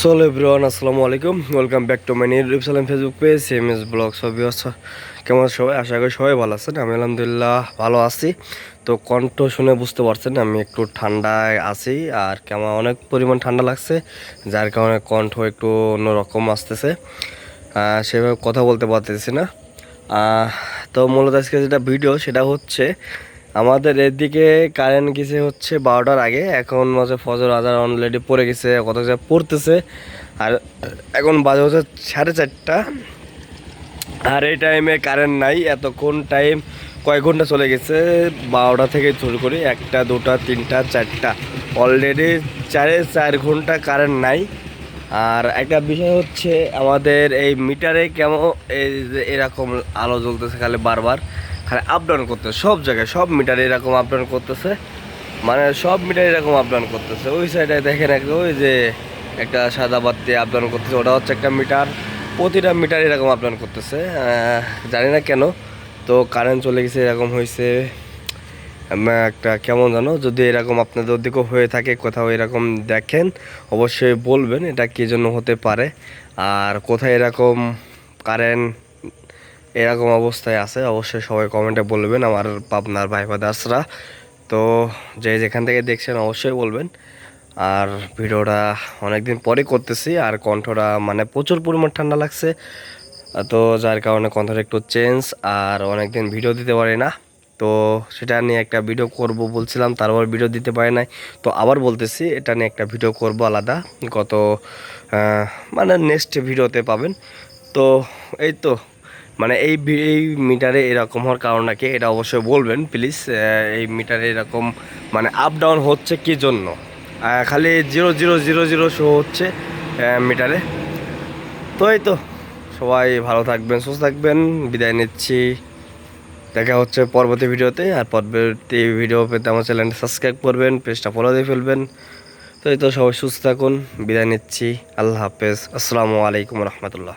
Solo everyone আসসালামু আলাইকুম welcome back to my new সালাম Facebook page M S blog সবই কেমন সবাই? আশা করি সবাই ভালো আছেন। আমি আলহামদুলিল্লাহ ভালো আছি। তো কণ্ঠ শুনে বুঝতে পারছেন আমি একটু ঠান্ডায় আছি আর কেমন অনেক পরিমাণ ঠান্ডা লাগছে, যার কারণে কণ্ঠ একটু অন্যরকম আসতেছে। সেভাবে কথা বলতে পারতেছি না। তো মূলত আজকে যেটা ভিডিও সেটা হচ্ছে আমাদের এদিকে কারেন্ট গেছে হচ্ছে বারোটার আগে। এখন মাঝে ফজর আজার অলরেডি পড়ে গেছে, কত পড়তেছে। আর এখন বাজে হচ্ছে সাড়ে চারটা। আর এই টাইমে কারেন্ট নাই, এতক্ষণ টাইম কয়েক ঘণ্টা চলে গেছে, বারোটা থেকে শুরু করি, একটা, দুটা, তিনটা, চারটা। অলরেডি চারে চার ঘণ্টা কারেন্ট নাই। আর একটা বিষয় হচ্ছে আমাদের এই মিটারে কেমন, এই যে এরকম আলো জ্বলতেছে খালি বারবার, খালি আপ ডাউন করতেছে, সব জায়গায়, সব মিটারে এরকম আপ ডাউন করতেছে মানে সব মিটার এরকম আপ ডাউন করতেছে। ওই সাইডে দেখেন একটা ওই যে একটা সাদা বাতি আপ ডাউন করতেছে, ওটা হচ্ছে একটা মিটার, প্রতিটা মিটার এরকম আপ ডাউন করতেছে জানি না কেন, তো কারেন্ট চলে গেছে, এরকম হয়েছে একটা কেমন জানো? যদি এরকম আপনাদের দিকেও হয়ে থাকে, কোথাও এরকম দেখেন, অবশ্যই বলবেন এটা কী জন্য হতে পারে। আর কোথায় এরকম কারেন্ট এরকম অবস্থায় আছে, অবশ্যই সবাই কমেন্টে বলবেন, আমার পাবনার ভাই দাসরা। তো যে যেখান থেকে দেখছেন, অবশ্যই বলবেন। আর ভিডিওটা অনেকদিন পরে করতেছি, আর কণ্ঠটা মানে প্রচুর পরিমাণ ঠান্ডা লাগছে। তো যার কারণে কণ্ঠটা একটু চেঞ্জ আর অনেকদিন ভিডিও দিতে পারি না। তো সেটা নিয়ে একটা ভিডিও করব বলছিলাম, তারপর ভিডিও দিতে পারে নাই। তো আবার বলতেছি, এটা নিয়ে একটা ভিডিও করব আলাদা। গত মানে নেক্সট ভিডিওতে পাবেন। তো এই তো মানে এই এই মিটারে এরকম হওয়ার কারণটা কি এটা অবশ্যই বলবেন প্লিজ এই মিটারে এরকম মানে আপ ডাউন হচ্ছে কি জন্য? খালি zero zero zero zero show হচ্ছে মিটারে তো এই তো, সবাই ভালো থাকবেন, সুস্থ থাকবেন, বিদায় নিচ্ছি। দেখা হচ্ছে পরবর্তী ভিডিওতে, আর পরবর্তী ভিডিও পেতে আমার চ্যানেলটা সাবস্ক্রাইব করবেন, পেজটা ফলো দিয়ে ফেলবেন। তো এই তো সবাই সুস্থ থাকুন, বিদায় নিচ্ছি, আল্লাহ হাফেজ, আসসালামু আলাইকুম রহমতুল্লাহ।